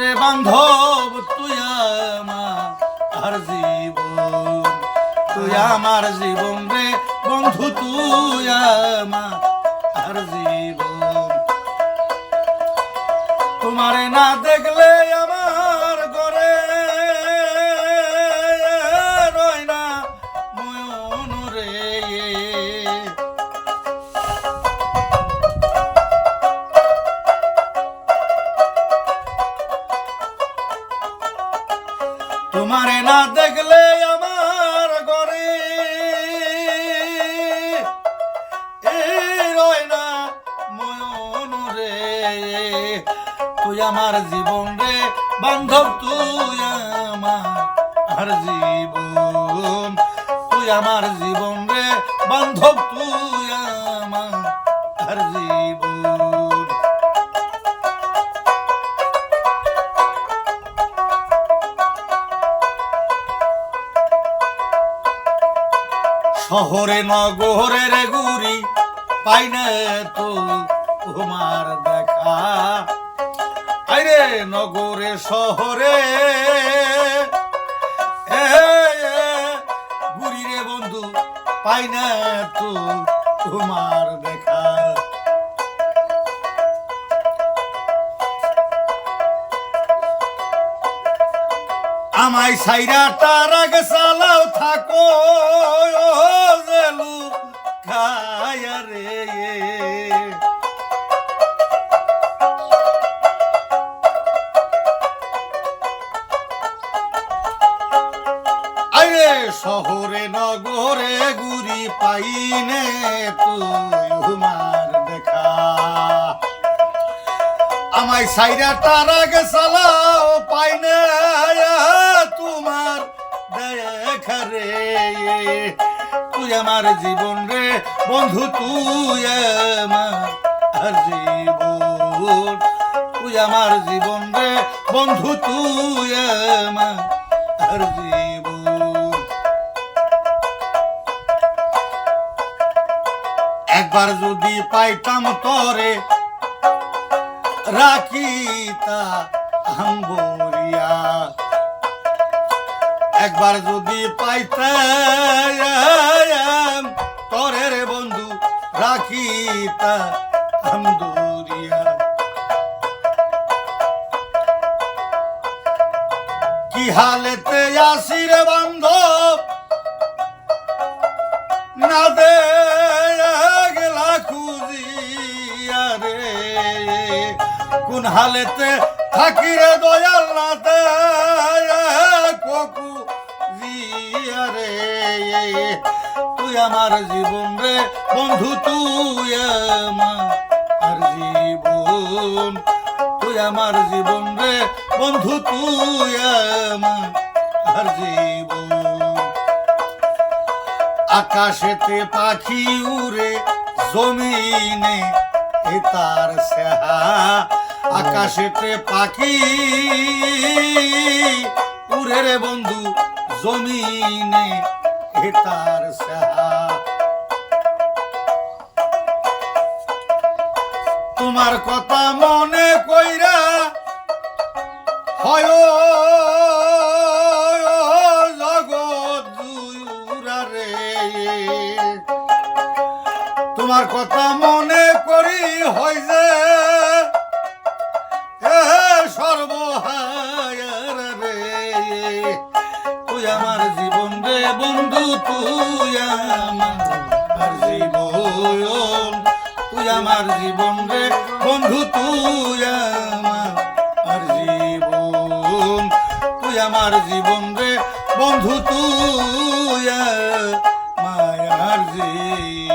রে বান্ধব, তুই আমার জীবন, তুই আমার জীবন রে বন্ধু, তুই আমার জীবন। তোমারে না দেখলে দেখলে আমার ঘরে। তুই আমার জীবন রে, বান্ধব, তুই আমার জীবন। তুই আমার জীবন রে, বান্ধব, তুই আমার জীবন। শহরে নগরে রে গুরি পাই না তো তোমার দেখা। আরে নগরে, শহরে গুরি রে বন্ধু, পাই না তো তোমার দেখা। আমায় সাইরা তার আগে চালাও থাকো জেলু খায়া রে। আরে শহরে, নগরে গুরি পাইনে তুই হুমার দেখা। আমায় সাইরা তার আগে চালাও পাইনে তোমার দেখা রে। তুই আমার জীবন রে, বন্ধু, তুই আমার জীবন। তুই আমার জীবন রে, বন্ধু, তুই আমার জীবন। একবার যদি পাইতাম তরে রাখিতা আম্বরিয়া। একবার যদি পাইতাম তরে রে বন্ধু রাখিতা আম্বরিয়া। কি হালেতে আসি রে বান্ধব? না দে গেলা খুঁজিয়া রে। কোন হালেতে থাকি রে দয়াল ককু জিয়া তুই আমার জীবন রে বন্ধু, তুই আমার জীবন। তুই আমার জীবন রে বন্ধু, তুই আমার জীবন। আকাশেতে পাখি উড়ে জমিনে তার সেহা আকাশেতে পাখি উড়ে রে বন্ধু জমিনে এ তার সেহা। তোমার কথা মনে কইরা হয় তোমার কথা মনে করি হয় যে সর্বহায়ার রে। তুই আমার জীবন রে বন্ধু, তুই আমার জীবন। তুই আমার জীবন রে বন্ধু, তুই আমার জীবন। তুই আমার জীবন রে বন্ধু, তুই মায়ার জীবন।